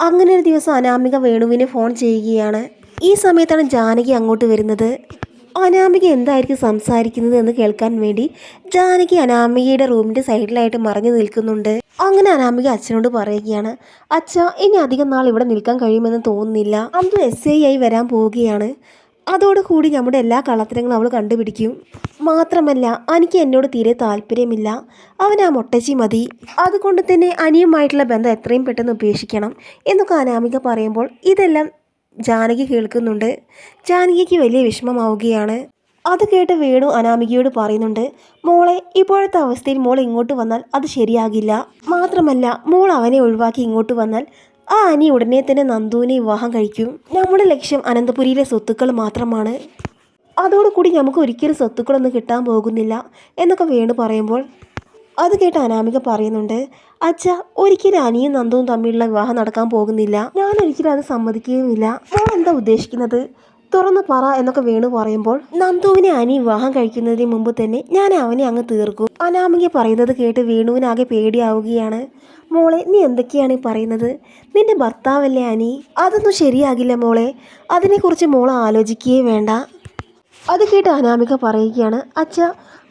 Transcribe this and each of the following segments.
അങ്ങനെ ഒരു ദിവസം അനാമിക വേണുവിനെ ഫോൺ ചെയ്യുകയാണ്. ഈ സമയത്താണ് ജാനകി അങ്ങോട്ട് വരുന്നത്. അനാമിക എന്തായിരിക്കും സംസാരിക്കുന്നത് എന്ന് കേൾക്കാൻ വേണ്ടി ജാനകി അനാമികയുടെ റൂമിന്റെ സൈഡിലായിട്ട് മറഞ്ഞു നിൽക്കുന്നുണ്ട്. അങ്ങനെ അനാമിക അച്ഛനോട് പറയുകയാണ് അച്ഛ ഇനി അധികം നാൾ ഇവിടെ നിൽക്കാൻ കഴിയുമെന്ന് തോന്നുന്നില്ല. അന്തു എസ് ഐ ആയി വരാൻ പോവുകയാണ്. അതോടുകൂടി നമ്മുടെ എല്ലാ കള്ളത്തരങ്ങളും അവൾ കണ്ടുപിടിക്കും. മാത്രമല്ല അനിക്ക് എന്നോട് തീരെ താല്പര്യമില്ല. അവൻ ആ മൊട്ടച്ചി മതി. അതുകൊണ്ട് തന്നെ അനിയുമായിട്ടുള്ള ബന്ധം എത്രയും പെട്ടെന്ന് ഉപേക്ഷിക്കണം എന്നൊക്കെ അനാമിക പറയുമ്പോൾ ഇതെല്ലാം ജാനകി കേൾക്കുന്നുണ്ട്. ജാനകിക്ക് വലിയ വിഷമമാവുകയാണ്. അത് കേട്ട് വേണു അനാമികയോട് പറയുന്നുണ്ട് മോളെ ഇപ്പോഴത്തെ അവസ്ഥയിൽ മോൾ ഇങ്ങോട്ട് വന്നാൽ അത് ശരിയാകില്ല. മാത്രമല്ല മോൾ അവനെ ഒഴിവാക്കി ഇങ്ങോട്ട് വന്നാൽ ആ അനി ഉടനെ തന്നെ നന്ദുവിനെ വിവാഹം കഴിക്കും. നമ്മുടെ ലക്ഷ്യം അനന്തപുരിയിലെ സ്വത്തുക്കൾ മാത്രമാണ്. അതോടുകൂടി നമുക്ക് ഒരിക്കലും സ്വത്തുക്കളൊന്നും കിട്ടാൻ പോകുന്നില്ല എന്നൊക്കെ വേണു പറയുമ്പോൾ അത് കേട്ട് അനാമിക പറയുന്നുണ്ട് അച്ഛ ഒരിക്കലും അനിയും നന്ദവും തമ്മിലുള്ള വിവാഹം നടക്കാൻ പോകുന്നില്ല. ഞാൻ ഒരിക്കലും അത് സമ്മതിക്കുകയുമില്ല. ഞാൻ എന്താ ഉദ്ദേശിക്കുന്നത്? തുറന്ന് പറ എന്നൊക്കെ വേണു പറയുമ്പോൾ നന്ദുവിനെ അനി വിവാഹം കഴിക്കുന്നതിന് മുമ്പ് തന്നെ ഞാൻ അവനെ അങ്ങ് തീർക്കും. അനാമിക പറയുന്നത് കേട്ട് വേണുവിനാകെ പേടിയാവുകയാണ്. മോളെ നീ എന്തൊക്കെയാണ് ഈ പറയുന്നത്? നിന്റെ ഭർത്താവല്ലേ അനി? അതൊന്നും ശരിയാകില്ല മോളെ. അതിനെക്കുറിച്ച് മോൾ ആലോചിക്കുകയേ വേണ്ട. അത് കേട്ട് അനാമിക പറയുകയാണ് അച്ഛ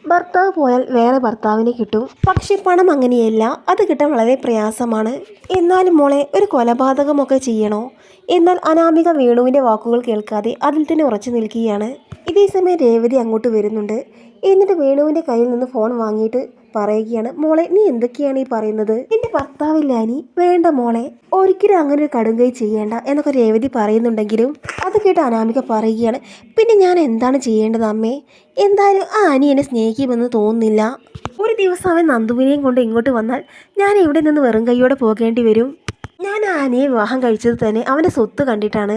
ഭർത്താവ് പോയാൽ വേറെ ഭർത്താവിനെ കിട്ടും. പക്ഷെ പണം അങ്ങനെയല്ല. അത് കിട്ടാൻ വളരെ പ്രയാസമാണ്. എന്നാലും മോളെ ഒരു കൊലപാതകമൊക്കെ ചെയ്യണോ? എന്നാൽ അനാമിക വേണുവിന്റെ വാക്കുകൾ കേൾക്കാതെ അതിൽ തന്നെ ഉറച്ചു നിൽക്കുകയാണ്. ഇതേ സമയം രേവതി അങ്ങോട്ട് വരുന്നുണ്ട്. എന്നിട്ട് വേണുവിന്റെ കയ്യിൽ നിന്ന് ഫോൺ വാങ്ങിയിട്ട് പറയുകയാണ് മോളെ നീ എന്തൊക്കെയാണ് ഈ പറയുന്നത്? എന്റെ ഭർത്താവില്ല നീ വേണ്ട മോളെ ഒരിക്കലും അങ്ങനെ ഒരു കടുങ്കൈ ചെയ്യേണ്ട എന്നൊക്കെ രേവതി പറയുന്നുണ്ടെങ്കിലും അത് കേട്ട് അനാമിക പറയുകയാണ് പിന്നെ ഞാൻ എന്താണ് ചെയ്യേണ്ടത് അമ്മേ? എന്തായാലും ആ അനി എന്നെ സ്നേഹിക്കുമെന്ന് തോന്നുന്നില്ല. ഒരു ദിവസം അവൻ നന്ദുവിനെയും കൊണ്ട് ഇങ്ങോട്ട് വന്നാൽ ഞാൻ ഇവിടെ നിന്ന് വെറും കൈയോടെ പോകേണ്ടി വരും? ഞാൻ ആനയെ വിവാഹം കഴിച്ചത് തന്നെ അവന്റെ സ്വത്ത് കണ്ടിട്ടാണ്.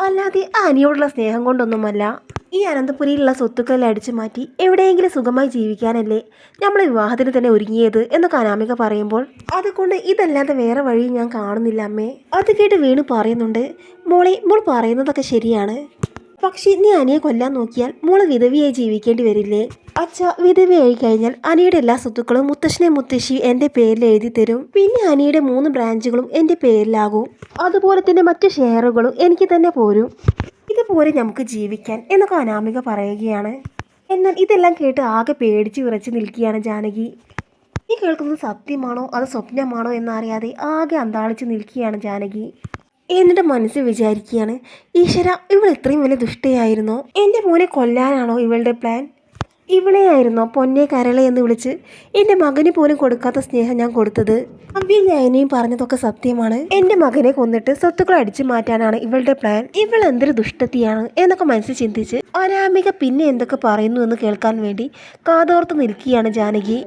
അല്ലാതെ ആനയോടുള്ള സ്നേഹം കൊണ്ടൊന്നുമല്ല. ഈ അനന്തപുരിയിലുള്ള സ്വത്തുക്കളെല്ലാം അടിച്ചു മാറ്റി എവിടെയെങ്കിലും സുഖമായി ജീവിക്കാനല്ലേ നമ്മൾ വിവാഹത്തിന് തന്നെ ഒരുങ്ങിയത് എന്നൊക്കെ അനാമിക പറയുമ്പോൾ അതുകൊണ്ട് ഇതല്ലാതെ വേറെ വഴി ഞാൻ കാണുന്നില്ല അമ്മേ. അത് കേട്ട് വീണ് പറയുന്നുണ്ട്. മോളെ മോൾ പറയുന്നതൊക്കെ ശരിയാണ്. പക്ഷേ നീ അനിയെ കൊല്ലാൻ നോക്കിയാൽ മോൾ വിധവിയായി ജീവിക്കേണ്ടി വരില്ലേ? അച്ഛ വിധവയായി കഴിഞ്ഞാൽ അനിയുടെ എല്ലാ സ്വത്തുക്കളും മുത്തശ്ശനെ മുത്തശ്ശി എന്റെ പേരിൽ എഴുതി തരും. പിന്നെ അനിയുടെ മൂന്ന് ബ്രാഞ്ചുകളും എന്റെ പേരിലാകും. അതുപോലെ തന്നെ മറ്റു ഷെയറുകളും എനിക്ക് തന്നെ പോരും. ഇതുപോലെ നമുക്ക് ജീവിക്കാൻ എന്നൊക്കെ അനാമിക പറയുകയാണ്. എന്നാൽ ഇതെല്ലാം കേട്ട് ആകെ പേടിച്ച് വിറച്ച് നിൽക്കുകയാണ് ജാനകി. ഈ കേൾക്കുന്നത് സത്യമാണോ? അത് സ്വപ്നമാണോ എന്നറിയാതെ ആകെ അന്താളിച്ച് നിൽക്കുകയാണ് ജാനകി. എന്നിട്ട് മനസ്സിൽ വിചാരിക്കുകയാണ് ഈശ്വര ഇവൾ ഇത്രയും വലിയ ദുഷ്ടയായിരുന്നോ? എന്റെ മോനെ കൊല്ലാനാണോ ഇവളുടെ പ്ലാൻ ഇവളെയായിരുന്നോ? പൊന്നെ കരളെ എന്ന് വിളിച്ച് എന്റെ മകന് പോലും കൊടുക്കാത്ത സ്നേഹം ഞാൻ കൊടുത്തത്. അവ്യ ഞാനെയും പറഞ്ഞതൊക്കെ സത്യമാണ്. എന്റെ മകനെ കൊന്നിട്ട് സ്വത്തുക്കൾ അടിച്ചു മാറ്റാനാണ് ഇവളുടെ പ്ലാൻ ഇവൾ എന്തൊരു ദുഷ്ടത്തിയാണ് എന്നൊക്കെ മനസ്സിൽ ചിന്തിച്ച് അനാമിക പിന്നെ എന്തൊക്കെ പറയുന്നു എന്ന് കേൾക്കാൻ വേണ്ടി കാതോർത്ത് നിൽക്കുകയാണ് ജാനകി.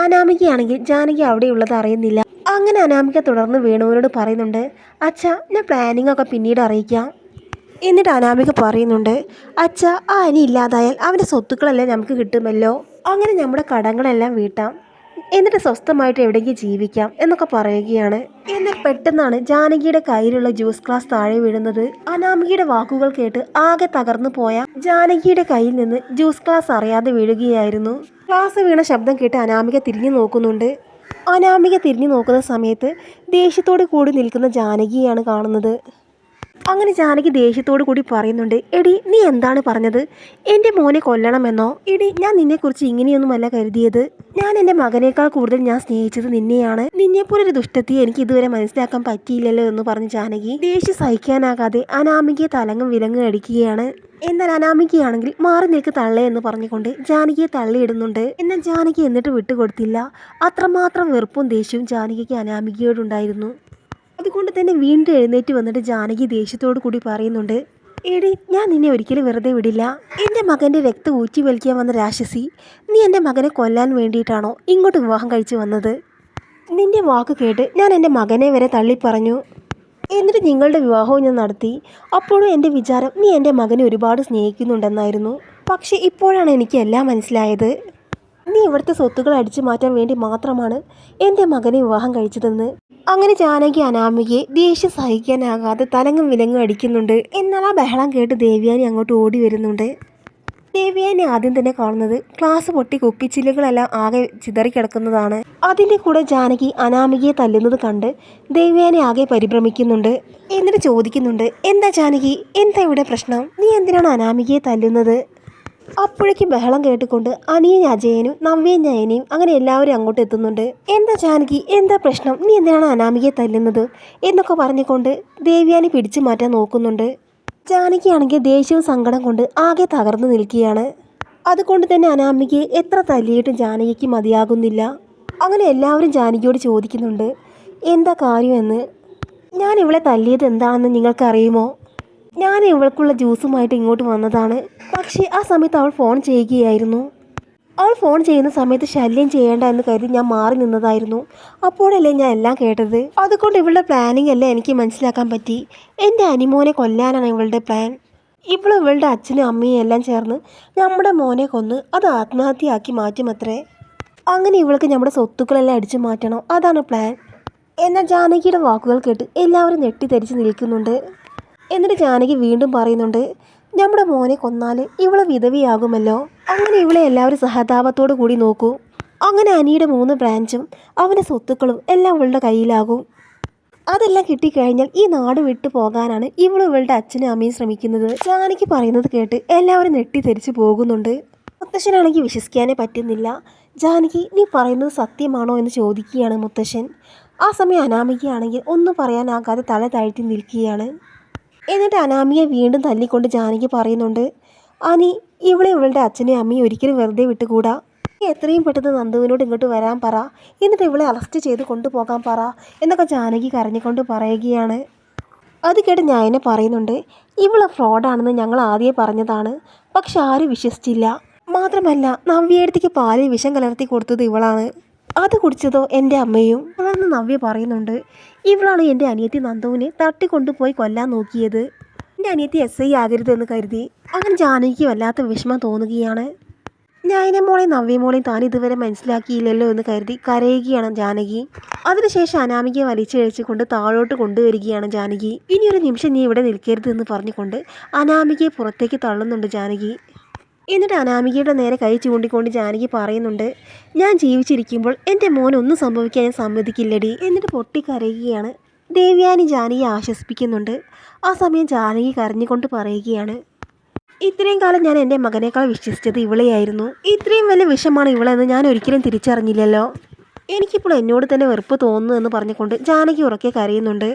അനാമികയാണെങ്കിൽ ജാനകി അവിടെയുള്ളത് അറിയുന്നില്ല. അങ്ങനെ അനാമിക തുടർന്ന് വേണുവിനോട് പറയുന്നുണ്ട് അച്ഛാ ഞാൻ പ്ലാനിംഗ് ഒക്കെ പിന്നീട് അറിയിക്കാം. എന്നിട്ട് അനാമിക പറയുന്നുണ്ട് അച്ഛ ആ അനി ഇല്ലാതായാൽ അവന്റെ സ്വത്തുക്കളെല്ലാം നമുക്ക് കിട്ടുമല്ലോ. അങ്ങനെ നമ്മുടെ കടങ്ങളെല്ലാം വീട്ടാം. എന്നിട്ട് സ്വസ്ഥമായിട്ട് എവിടെയെങ്കിലും ജീവിക്കാം? എന്നൊക്കെ പറയുകയാണ്. എന്നാൽ പെട്ടെന്നാണ് ജാനകിയുടെ കയ്യിലുള്ള ജ്യൂസ് ഗ്ലാസ് താഴെ വീഴുന്നത്. അനാമികയുടെ വാക്കുകൾ കേട്ട് ആകെ തകർന്നു പോയ ജാനകിയുടെ കയ്യിൽ നിന്ന് ജ്യൂസ് ഗ്ലാസ് അറിയാതെ വീഴുകയായിരുന്നു. ഗ്ലാസ് വീണ ശബ്ദം കേട്ട് അനാമിക തിരിഞ്ഞു നോക്കുന്നുണ്ട്. അനാമിക തിരിഞ്ഞു നോക്കുന്ന സമയത്ത് ദേഷ്യത്തോട് കൂടി നിൽക്കുന്ന ജാനകിയാണ് കാണുന്നത്. അങ്ങനെ ജാനകി ദേഷ്യത്തോടു കൂടി പറയുന്നുണ്ട് എടി നീ എന്താണ് പറഞ്ഞത്? എന്റെ മോനെ കൊല്ലണമെന്നോ? എടി ഞാൻ നിന്നെക്കുറിച്ച് ഇങ്ങനെയൊന്നുമല്ല കരുതിയത്. ഞാൻ എന്റെ മകനേക്കാൾ കൂടുതൽ ഞാൻ സ്നേഹിച്ചത് നിന്നെയാണ്. നിന്നെപ്പോലൊരു ദുഷ്ടത്തി എനിക്ക് ഇതുവരെ മനസ്സിലാക്കാൻ പറ്റിയില്ലല്ലോ എന്ന് പറഞ്ഞ് ജാനകി ദേഷ്യം സഹിക്കാനാകാതെ അനാമികയെ തലങ്ങും വിലങ്ങും അടിക്കുകയാണ്. എന്നാൽ അനാമികയാണെങ്കിൽ മാറി നിൽക്ക് തള്ളേ എന്ന് പറഞ്ഞുകൊണ്ട് ജാനകിയെ തള്ളിയിടുന്നുണ്ട്. എന്നാൽ ജാനകി എന്നിട്ട് വിട്ടുകൊടുത്തില്ല. അത്രമാത്രം വെറുപ്പും ദേഷ്യവും ജാനകിക്ക് അനാമികയോടുണ്ടായിരുന്നു. അതുകൊണ്ട് തന്നെ വീണ്ടും എഴുന്നേറ്റ് വന്നിട്ട് ജാനകി ദേഷ്യത്തോടു കൂടി പറയുന്നുണ്ട് എടി ഞാൻ നിന്നെ ഒരിക്കലും വെറുതെ വിടില്ല. എന്റെ മകന്റെ രക്തം ഊറ്റി വലിക്കാൻ വന്ന രാക്ഷസി നീ എന്റെ മകനെ കൊല്ലാൻ വേണ്ടിയിട്ടാണോ ഇങ്ങോട്ട് വിവാഹം കഴിച്ചു വന്നത്? നിന്റെ വാക്ക് കേട്ട് ഞാൻ എന്റെ മകനെ വരെ തള്ളിപ്പറഞ്ഞു. എന്നിട്ട് നിങ്ങളുടെ വിവാഹവും ഞാൻ നടത്തി. അപ്പോഴും എന്റെ വിചാരം നീ എന്റെ മകനെ ഒരുപാട് സ്നേഹിക്കുന്നുണ്ടെന്നായിരുന്നു. പക്ഷേ ഇപ്പോഴാണ് എനിക്ക് എല്ലാം മനസ്സിലായത്. നീ ഇവിടുത്തെ സ്വത്തുകൾ അടിച്ചു മാറ്റാൻ വേണ്ടി മാത്രമാണ് എന്റെ മകനെ വിവാഹം കഴിച്ചതെന്ന്. അങ്ങനെ ജാനകി അനാമികയെ ദേഷ്യം സഹിക്കാനാകാതെ തലങ്ങും വിലങ്ങും അടിക്കുന്നുണ്ട്. എന്നാൽ ആ ബഹളം കേട്ട് ദേവ്യാനി അങ്ങോട്ട് ഓടി വരുന്നുണ്ട്. ദേവിയാനെ ആദ്യം തന്നെ കാണുന്നത് ക്ലാസ് പൊട്ടി കുപ്പിച്ചില്ലുകളെല്ലാം ആകെ ചിതറിക്കിടക്കുന്നതാണ് അതിന്റെ കൂടെ ജാനകി അനാമികയെ തല്ലുന്നത് കണ്ട് ദേവിയാനെ ആകെ പരിഭ്രമിക്കുന്നുണ്ട്. എന്നിട്ട് ചോദിക്കുന്നുണ്ട് എന്താ ജാനകി? എന്താ ഇവിടെ പ്രശ്നം? നീ എന്തിനാണ് അനാമികയെ തല്ലുന്നത്? അപ്പോഴേക്ക് ബഹളം കേട്ടുകൊണ്ട് അനിയൻ അജയനും നവ്യൻ നയനയും അങ്ങനെ എല്ലാവരും അങ്ങോട്ട് എത്തുന്നുണ്ട്. എന്താ ജാനകി? എന്താ പ്രശ്നം? നീ എന്തിനാണ് അനാമികയെ തല്ലുന്നത്? എന്നൊക്കെ പറഞ്ഞുകൊണ്ട് ദേവ്യാനി പിടിച്ചു മാറ്റാൻ നോക്കുന്നുണ്ട്. ജാനകിയാണെങ്കിൽ ദേഷ്യവും സങ്കടം കൊണ്ട് ആകെ തകർന്നു നിൽക്കുകയാണ്. അതുകൊണ്ട് തന്നെ അനാമികയെ എത്ര തല്ലിയിട്ടും ജാനകിക്ക് മതിയാകുന്നില്ല. അങ്ങനെ എല്ലാവരും ജാനകിയോട് ചോദിക്കുന്നുണ്ട് എന്താ കാര്യമെന്ന് ഞാൻ ഇവളെ തല്ലിയത് എന്താണെന്ന് നിങ്ങൾക്കറിയുമോ? ഞാൻ ഇവൾക്കുള്ള ജ്യൂസുമായിട്ട് ഇങ്ങോട്ട് വന്നതാണ്. പക്ഷേ ആ സമയത്ത് അവൾ ഫോൺ ചെയ്യുകയായിരുന്നു. അവൾ ഫോൺ ചെയ്യുന്ന സമയത്ത് ശല്യം ചെയ്യേണ്ട എന്ന് കരുതി ഞാൻ മാറി നിന്നതായിരുന്നു. അപ്പോഴല്ലേ ഞാൻ എല്ലാം കേട്ടത്. അതുകൊണ്ട് ഇവളുടെ പ്ലാനിങ് അല്ലേ എനിക്ക് മനസ്സിലാക്കാൻ പറ്റി. എന്റെ അനിമോനെ കൊല്ലാനാണ് ഇവളുടെ പ്ലാൻ ഇവൾ ഇവളുടെ അച്ഛനും അമ്മയും എല്ലാം ചേർന്ന് നമ്മുടെ മോനെ കൊന്ന് അത് ആത്മഹത്യയാക്കി മാറ്റുമത്രേ. അങ്ങനെ ഇവൾക്ക് നമ്മുടെ സ്വത്തുക്കളെല്ലാം അടിച്ചു മാറ്റണം. അതാണ് പ്ലാൻ എന്നാൽ ജാനകിയുടെ വാക്കുകൾ കേട്ട് എല്ലാവരും ഞെട്ടിത്തെരിച്ച് നിൽക്കുന്നുണ്ട്. എന്നിട്ട് ജാനകി വീണ്ടും പറയുന്നുണ്ട് നമ്മുടെ മോനെ കൊന്നാൽ ഇവളെ വിധവിയാകുമല്ലോ. അങ്ങനെ ഇവളെ എല്ലാവരും സഹതാപത്തോടു കൂടി നോക്കൂ. അങ്ങനെ അനിയുടെ മൂന്ന് ബ്രാഞ്ചും അവന്റെ സ്വത്തുക്കളും എല്ലാം ഇവളുടെ കയ്യിലാകും. അതെല്ലാം കിട്ടിക്കഴിഞ്ഞാൽ ഈ നാട് വിട്ടു പോകാനാണ് ഇവളും ഇവളുടെ അച്ഛനും അമ്മയും ശ്രമിക്കുന്നത്. ജാനകി പറയുന്നത് കേട്ട് എല്ലാവരും നെട്ടിത്തെരിച്ച് പോകുന്നുണ്ട്. മുത്തശ്ശനാണെങ്കിൽ വിശ്വസിക്കാനേ പറ്റുന്നില്ല. ജാനകി നീ പറയുന്നത് സത്യമാണോ എന്ന് ചോദിക്കുകയാണ് മുത്തശ്ശൻ. ആ സമയം അനാമികയാണെങ്കിൽ ഒന്നും പറയാനാകാതെ തല താഴ്ത്തി നിൽക്കുകയാണ്. എന്നിട്ട് അനാമിയെ വീണ്ടും തല്ലിക്കൊണ്ട് ജാനകി പറയുന്നുണ്ട് അനി ഇവളെ ഇവളുടെ അച്ഛനെയും അമ്മയും ഒരിക്കലും വെറുതെ വിട്ടുകൂടാ? എത്രയും പെട്ടെന്ന് നന്ദുവിനോട് ഇങ്ങോട്ട് വരാൻ പറ. എന്നിട്ട് ഇവളെ അറസ്റ്റ് ചെയ്ത് കൊണ്ടുപോകാൻ പറ എന്നൊക്കെ ജാനകി കരഞ്ഞുകൊണ്ട് പറയുകയാണ്. അത് കേട്ട് ഞായനെ പറയുന്നുണ്ട് ഇവളെ ഫ്രോഡാണെന്ന് ഞങ്ങൾ ആദ്യമേ പറഞ്ഞതാണ്. പക്ഷെ ആരും വിശ്വസിച്ചില്ല. മാത്രമല്ല നവ്യടുത്തേക്ക് പാലിൽ വിഷം കലർത്തി കൊടുത്തത് ഇവളാണ്. അത് കുടിച്ചതോ എന്റെ അമ്മയും? തുടർന്ന് നവ്യ പറയുന്നുണ്ട് ഇവളാണ് എന്റെ അനിയത്തി നന്ദുവിനെ തട്ടിക്കൊണ്ടുപോയി കൊല്ലാൻ നോക്കിയത്. എന്റെ അനിയത്തി എസ് ഐ ആകരുതെന്ന് കരുതി അങ്ങനെ ജാനകിക്ക് വല്ലാത്ത വിഷമം തോന്നുകയാണ്. നവ്യ മോളെയും താൻ ഇതുവരെ മനസ്സിലാക്കിയില്ലല്ലോ എന്ന് കരുതി കരയുകയാണ് ജാനകി. അതിനുശേഷം അനാമികയെ വലിച്ചിഴച്ചുകൊണ്ട് താഴോട്ട് കൊണ്ടുവരികയാണ് ജാനകി. ഇനിയൊരു നിമിഷം നീ ഇവിടെ നിൽക്കരുത് എന്ന് പറഞ്ഞുകൊണ്ട് അനാമികയെ പുറത്തേക്ക് തള്ളുന്നുണ്ട് ജാനകി. എന്നിട്ട് അനാമികയുടെ നേരെ കൈ ചൂണ്ടിക്കൊണ്ട് ജാനകി പറയുന്നുണ്ട് ഞാൻ ജീവിച്ചിരിക്കുമ്പോൾ എന്റെ മോൻ ഒന്നും സംഭവിക്കാൻ ഞാൻ സമ്മതിക്കില്ലടി എന്നിട്ട് പൊട്ടിക്കരയുകയാണ്. ദേവ്യാനി ജാനകി ആശ്വസിപ്പിക്കുന്നുണ്ട്. ആ സമയം ജാനകി കരഞ്ഞുകൊണ്ട് പറയുകയാണ് ഇത്രയും കാലം ഞാൻ എന്റെ മകനേക്കാൾ വിശ്വസിച്ചത് ഇവളെയായിരുന്നു. ഇത്രയും വലിയ വിഷമാണ് ഇവളെന്ന് ഞാൻ ഒരിക്കലും തിരിച്ചറിഞ്ഞില്ലല്ലോ. എനിക്കിപ്പോൾ എന്നോട് തന്നെ വെറുപ്പ് തോന്നുന്നു എന്ന് പറഞ്ഞുകൊണ്ട് ജാനകി ഉറക്കെ കരയുന്നുണ്ട്.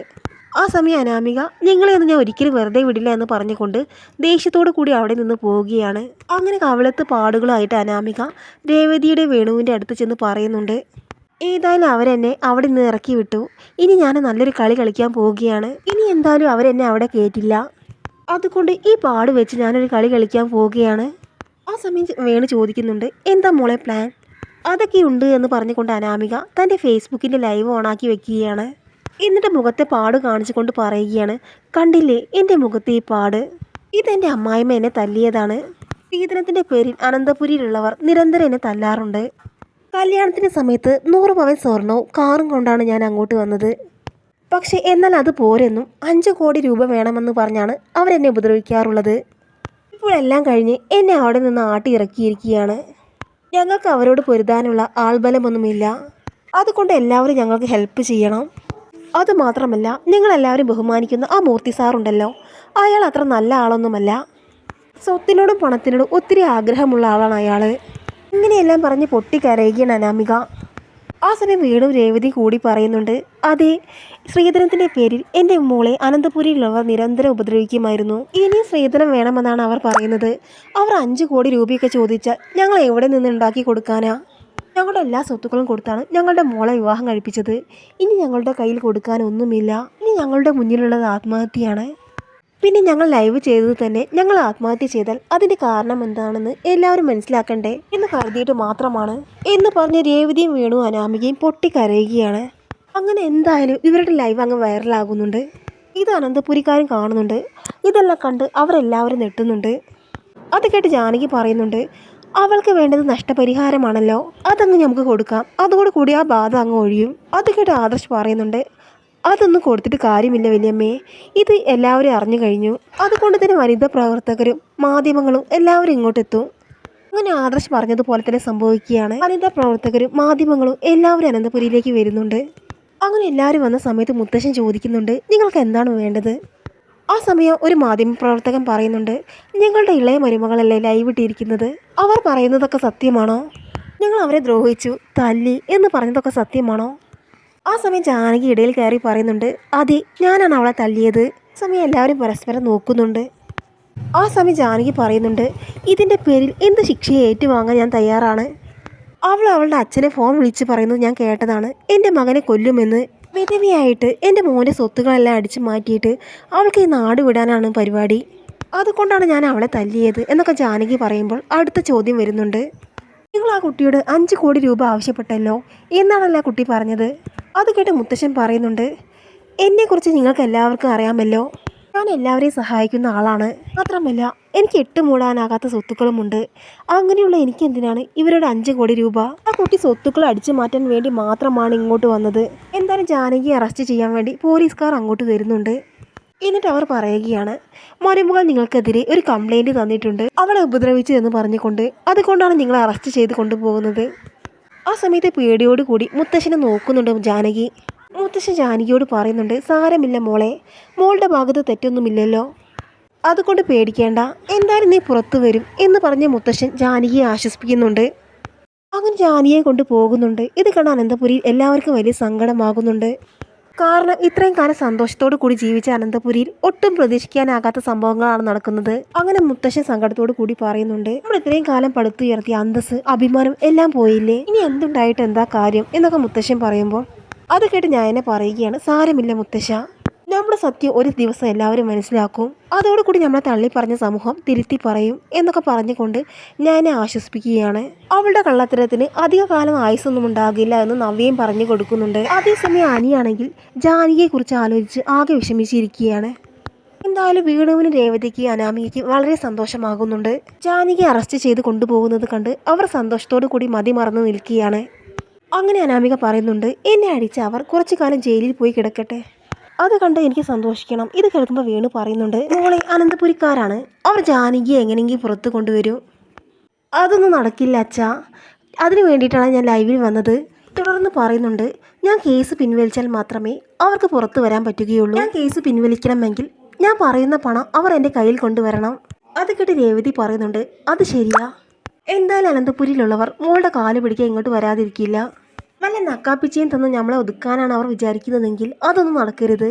ആ സമയം അനാമിക നിങ്ങളെയൊന്നും ഞാൻ ഒരിക്കലും വെറുതെ വിടില്ല എന്ന് പറഞ്ഞുകൊണ്ട് ദേഷ്യത്തോടു കൂടി അവിടെ നിന്ന് പോവുകയാണ്. അങ്ങനെ കവിളത്ത് പാടുകളായിട്ട് അനാമിക രേവതിയുടെ വേണുവിന്റെ അടുത്ത് ചെന്ന് പറയുന്നുണ്ട് ഏതായാലും അവരെന്നെ അവിടെ നിന്ന് ഇറക്കി വിട്ടു. ഇനി ഞാൻ നല്ലൊരു കളി കളിക്കാൻ പോവുകയാണ്. ഇനി എന്തായാലും അവരെന്നെ അവിടെ കയറ്റില്ല അതുകൊണ്ട് ഈ പാട് വെച്ച് ഞാനൊരു കളി കളിക്കാൻ പോവുകയാണ്. ആ സമയം വേണു ചോദിക്കുന്നുണ്ട് എന്താ മോളെ പ്ലാൻ? അതൊക്കെ ഉണ്ട് എന്ന് പറഞ്ഞുകൊണ്ട് അനാമിക തന്റെ ഫേസ്ബുക്കിന്റെ ലൈവ് ഓണാക്കി വെക്കുകയാണ്. എന്നിട്ട് മുഖത്തെ പാട് കാണിച്ചുകൊണ്ട് പറയുകയാണ് കണ്ടില്ലേ എന്റെ മുഖത്തെ ഈ പാട്? ഇതെന്റെ അമ്മായിമ്മ എന്നെ തല്ലിയതാണ്. പീഡനത്തിന്റെ പേരിൽ അനന്തപുരിയിലുള്ളവർ നിരന്തരം എന്നെ തല്ലാറുണ്ട്. കല്യാണത്തിന്റെ സമയത്ത് നൂറ് പവൻ സ്വർണവും കാറും കൊണ്ടാണ് ഞാൻ അങ്ങോട്ട് വന്നത്. പക്ഷേ എന്നാൽ അത് പോരെന്നും അഞ്ച് കോടി രൂപ വേണമെന്ന് പറഞ്ഞാണ് അവരെന്നെ ഉപദ്രവിക്കാറുള്ളത്. ഇപ്പോഴെല്ലാം കഴിഞ്ഞ് എന്നെ അവിടെ നിന്ന് ആട്ടി ഇറക്കിയിരിക്കുകയാണ് ഞങ്ങൾക്ക് അവരോട് പൊരുതാനുള്ള ആൾബലമൊന്നുമില്ല. അതുകൊണ്ട് എല്ലാവരും ഞങ്ങൾക്ക് ഹെൽപ്പ് ചെയ്യണം. അതുമാത്രമല്ല നിങ്ങളെല്ലാവരും ബഹുമാനിക്കുന്ന ആ മൂർത്തി സാറുണ്ടല്ലോ. അയാൾ അത്ര നല്ല ആളൊന്നുമല്ല. സ്വത്തിനോടും പണത്തിനോടും ഒത്തിരി ആഗ്രഹമുള്ള ആളാണ് അയാൾ ഇങ്ങനെയെല്ലാം പറഞ്ഞ് പൊട്ടിക്കരയുകയാണ് അനാമിക. ആ സമയം വീണ്ടും രേവതി കൂടി പറയുന്നുണ്ട് അതെ ശ്രീധരത്തിന്റെ പേരിൽ എന്റെ മോളെ അനന്തപുരിയിലുള്ളവർ നിരന്തരം ഉപദ്രവിക്കുമായിരുന്നു. ഇനി ശ്രീധരം വേണമെന്നാണ് അവർ പറയുന്നത്. അവർ അഞ്ച് കോടി രൂപയൊക്കെ ചോദിച്ചാൽ ഞങ്ങൾ എവിടെ നിന്ന് ഉണ്ടാക്കി കൊടുക്കാനാ? ഞങ്ങളുടെ എല്ലാ സ്വത്തുക്കളും കൊടുത്താണ് ഞങ്ങളുടെ മോളെ വിവാഹം കഴിപ്പിച്ചത്. ഇനി ഞങ്ങളുടെ കയ്യിൽ കൊടുക്കാനൊന്നുമില്ല. ഇനി ഞങ്ങളുടെ മുന്നിലുള്ളത് ആത്മഹത്യയാണ്. പിന്നെ ഞങ്ങൾ ലൈവ് ചെയ്തത് തന്നെ ഞങ്ങൾ ആത്മഹത്യ ചെയ്താൽ അതിന്റെ കാരണം എന്താണെന്ന് എല്ലാവരും മനസ്സിലാക്കണ്ടേ എന്ന് കരുതിയിട്ട് മാത്രമാണ്. എന്ന് പറഞ്ഞ് രേവതിയും വേണു അനാമികയും പൊട്ടിക്കരയുകയാണ്. അങ്ങനെ എന്തായാലും ഇവരുടെ ലൈവ് അങ്ങ് വൈറലാകുന്നുണ്ട്. ഇത് അനന്തപുരിക്കാരും കാണുന്നുണ്ട്. ഇതെല്ലാം കണ്ട് അവരെല്ലാവരും നെട്ടുന്നുണ്ട് അത് കേട്ട് ജാനകി പറയുന്നുണ്ട് അവൾക്ക് വേണ്ടത് നഷ്ടപരിഹാരമാണല്ലോ. അതങ്ങ് നമുക്ക് കൊടുക്കാം. അതോട് കൂടി ആ ബാധ അങ്ങ് ഒഴിയും. അത് കേട്ട് ആദർശ് പറയുന്നുണ്ട് അതൊന്നും കൊടുത്തിട്ട് കാര്യമില്ല വലിയമ്മേ. ഇത് എല്ലാവരും അറിഞ്ഞു കഴിഞ്ഞു. അതുകൊണ്ട് തന്നെ വനിതാ പ്രവർത്തകരും മാധ്യമങ്ങളും എല്ലാവരും ഇങ്ങോട്ടെത്തും അങ്ങനെ ആദർശ് പറഞ്ഞതുപോലെ തന്നെ സംഭവിക്കുകയാണ്. വനിതാ പ്രവർത്തകരും മാധ്യമങ്ങളും എല്ലാവരും അനന്തപുരിയിലേക്ക് വരുന്നുണ്ട്. അങ്ങനെ എല്ലാവരും വന്ന സമയത്ത് മുത്തശ്ശൻ ചോദിക്കുന്നുണ്ട് നിങ്ങൾക്ക് എന്താണ് വേണ്ടത്? ആ സമയം ഒരു മാധ്യമപ്രവർത്തകൻ പറയുന്നുണ്ട് ഞങ്ങളുടെ ഇളയ മരുമകളല്ലേ ലൈവ് ഇട്ടിരിക്കുന്നത്? അവർ പറയുന്നതൊക്കെ സത്യമാണോ? ഞങ്ങൾ അവരെ ദ്രോഹിച്ചു തല്ലി എന്ന് പറഞ്ഞതൊക്കെ സത്യമാണോ? ആ സമയം ജാനകി ഇടയിൽ കയറി പറയുന്നുണ്ട് അതെ ഞാനാണ് അവളെ തല്ലിയത്. സമയം എല്ലാവരും പരസ്പരം നോക്കുന്നുണ്ട്. ആ സമയം ജാനകി പറയുന്നുണ്ട് ഇതിന്റെ പേരിൽ എന്ത് ശിക്ഷയെ ഏറ്റുവാങ്ങാൻ ഞാൻ തയ്യാറാണ്? അവൾ അവളുടെ അച്ഛനെ ഫോൺ വിളിച്ച് പറയുന്നത് ഞാൻ കേട്ടതാണ് എന്റെ മകനെ കൊല്ലുമെന്ന് വിധവിയായിട്ട് എന്റെ മോന്റെ സ്വത്തുക്കളെല്ലാം അടിച്ചു മാറ്റിയിട്ട് അവൾക്ക് ഈ നാട് വിടാനാണ് പരിപാടി. അതുകൊണ്ടാണ് ഞാൻ അവളെ തല്ലിയത് എന്നൊക്കെ ജാനകി പറയുമ്പോൾ അടുത്ത ചോദ്യം വരുന്നുണ്ട്. നിങ്ങൾ ആ കുട്ടിയോട് അഞ്ച് കോടി രൂപ ആവശ്യപ്പെട്ടല്ലോ? എന്നാണല്ലോ ആ കുട്ടി പറഞ്ഞത്? അത് കേട്ട് മുത്തശ്ശൻ പറയുന്നുണ്ട് എന്നെക്കുറിച്ച് നിങ്ങൾക്ക് എല്ലാവർക്കും അറിയാമല്ലോ. ഞാൻ എല്ലാവരെയും സഹായിക്കുന്ന ആളാണ്. മാത്രമല്ല എനിക്ക് എട്ട് മൂടാനാകാത്ത സ്വത്തുക്കളുമുണ്ട്. അങ്ങനെയുള്ള എനിക്ക് എന്തിനാണ് ഇവരുടെ അഞ്ച് കോടി രൂപ? ആ കുട്ടി സ്വത്തുക്കൾ അടിച്ചു മാറ്റാൻ വേണ്ടി മാത്രമാണ് ഇങ്ങോട്ട് വന്നത്. എന്തായാലും ജാനകി അറസ്റ്റ് ചെയ്യാൻ വേണ്ടി പോലീസുകാർ അങ്ങോട്ട് വരുന്നുണ്ട്. എന്നിട്ട് അവർ പറയുകയാണ് മരുമകൾ നിങ്ങൾക്കെതിരെ ഒരു കംപ്ലൈന്റ് തന്നിട്ടുണ്ട്. അവളെ ഉപദ്രവിച്ചു എന്ന് പറഞ്ഞുകൊണ്ട് അതുകൊണ്ടാണ് നിങ്ങളെ അറസ്റ്റ് ചെയ്ത് കൊണ്ടുപോകുന്നത്. ആ സമയത്ത് പേടിയോടുകൂടി മുത്തശ്ശനെ നോക്കുന്നുണ്ട് ജാനകി. മുത്തശ്ശൻ ജാനകിയോട് പറയുന്നുണ്ട് സാരമില്ല മോളെ മോളുടെ ഭാഗത്ത് തെറ്റൊന്നുമില്ലല്ലോ. അതുകൊണ്ട് പേടിക്കേണ്ട എന്തായാലും നീ പുറത്തു വരും എന്ന് പറഞ്ഞ് മുത്തശ്ശൻ ജാനകിയെ ആശ്വസിപ്പിക്കുന്നുണ്ട്. അങ്ങനെ ജാനിയെ കൊണ്ട് പോകുന്നുണ്ട്. ഇത് കണ്ട അനന്തപുരി എല്ലാവർക്കും വലിയ സങ്കടമാകുന്നുണ്ട്. കാരണം ഇത്രയും കാലം സന്തോഷത്തോടു കൂടി ജീവിച്ച അനന്തപുരിയിൽ ഒട്ടും പ്രതീക്ഷിക്കാനാകാത്ത സംഭവങ്ങളാണ് നടക്കുന്നത്. അങ്ങനെ മുത്തശ്ശൻ സങ്കടത്തോടു കൂടി പറയുന്നുണ്ട് നമ്മൾ ഇത്രയും കാലം പടുത്തുയർത്തിയ അന്തസ് അഭിമാനം എല്ലാം പോയില്ലേ? ഇനി എന്തുണ്ടായിട്ട് എന്താ കാര്യം? എന്നൊക്കെ മുത്തശ്ശൻ പറയുമ്പോൾ അത് കേട്ട് ഞാൻ എന്നെ പറയുകയാണ് സാരമില്ല മുത്തശ്ശ. നമ്മുടെ സത്യം ഒരു ദിവസം എല്ലാവരും മനസ്സിലാക്കും. അതോടുകൂടി നമ്മളെ തള്ളി പറഞ്ഞ സമൂഹം തിരുത്തി പറയും എന്നൊക്കെ പറഞ്ഞുകൊണ്ട് ഞാൻ ആശ്വസിപ്പിക്കുകയാണ്. അവളുടെ കള്ളത്തരത്തിന് അധിക കാലം ആയുസൊന്നും ഉണ്ടാകില്ല എന്ന് നവ്യയും പറഞ്ഞു കൊടുക്കുന്നുണ്ട്. അതേസമയം അനിയാണെങ്കിൽ ജാനകിയെ കുറിച്ച് ആലോചിച്ച് ആകെ വിഷമിച്ചിരിക്കുകയാണ്. എന്തായാലും വീണുവിന് രേവതിക്ക് അനാമികയ്ക്ക് വളരെ സന്തോഷമാകുന്നുണ്ട്. ജാനകി അറസ്റ്റ് ചെയ്ത് കൊണ്ടുപോകുന്നത് കണ്ട് അവർ സന്തോഷത്തോടു കൂടി മതി മറന്നു നിൽക്കുകയാണ്. അങ്ങനെ അനാമിക പറയുന്നുണ്ട് എന്നെ അടിച്ച അവർ കുറച്ചു കാലം ജയിലിൽ പോയി കിടക്കട്ടെ. അത് കണ്ട് എനിക്ക് സന്തോഷിക്കണം. ഇത് കേൾക്കുമ്പോൾ വീണ് പറയുന്നുണ്ട് മോളെ അനന്തപുരിക്കാരാണ്. അവർ ജാനകിയെ എങ്ങനെയെങ്കിലും പുറത്ത് കൊണ്ടുവരൂ. അതൊന്നും നടക്കില്ല അച്ഛാ. അതിനു വേണ്ടിയിട്ടാണ് ഞാൻ ലൈവിൽ വന്നത്. തുടർന്ന് പറയുന്നുണ്ട് ഞാൻ കേസ് പിൻവലിച്ചാൽ മാത്രമേ അവർക്ക് പുറത്തു വരാൻ പറ്റുകയുള്ളൂ. ഞാൻ കേസ് പിൻവലിക്കണമെങ്കിൽ ഞാൻ പറയുന്ന പണം അവർ എന്റെ കയ്യിൽ കൊണ്ടുവരണം. അത് കേട്ട് രേവതി പറയുന്നുണ്ട് അത് ശരിയാ. എന്തായാലും അനന്തപുരിയിലുള്ളവർ മോളുടെ കാൽ പിടിക്കാൻ ഇങ്ങോട്ട് വരാതിരിക്കില്ല. വല്ല നക്കാപ്പിച്ചയും തന്ന് നമ്മളെ ഒതുക്കാനാണ് അവർ വിചാരിക്കുന്നതെങ്കിൽ അതൊന്നും നടക്കരുത്.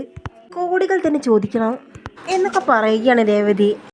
കോടികൾ തന്നെ ചോദിക്കണം എന്നൊക്കെ പറയുകയാണ് രേവതി.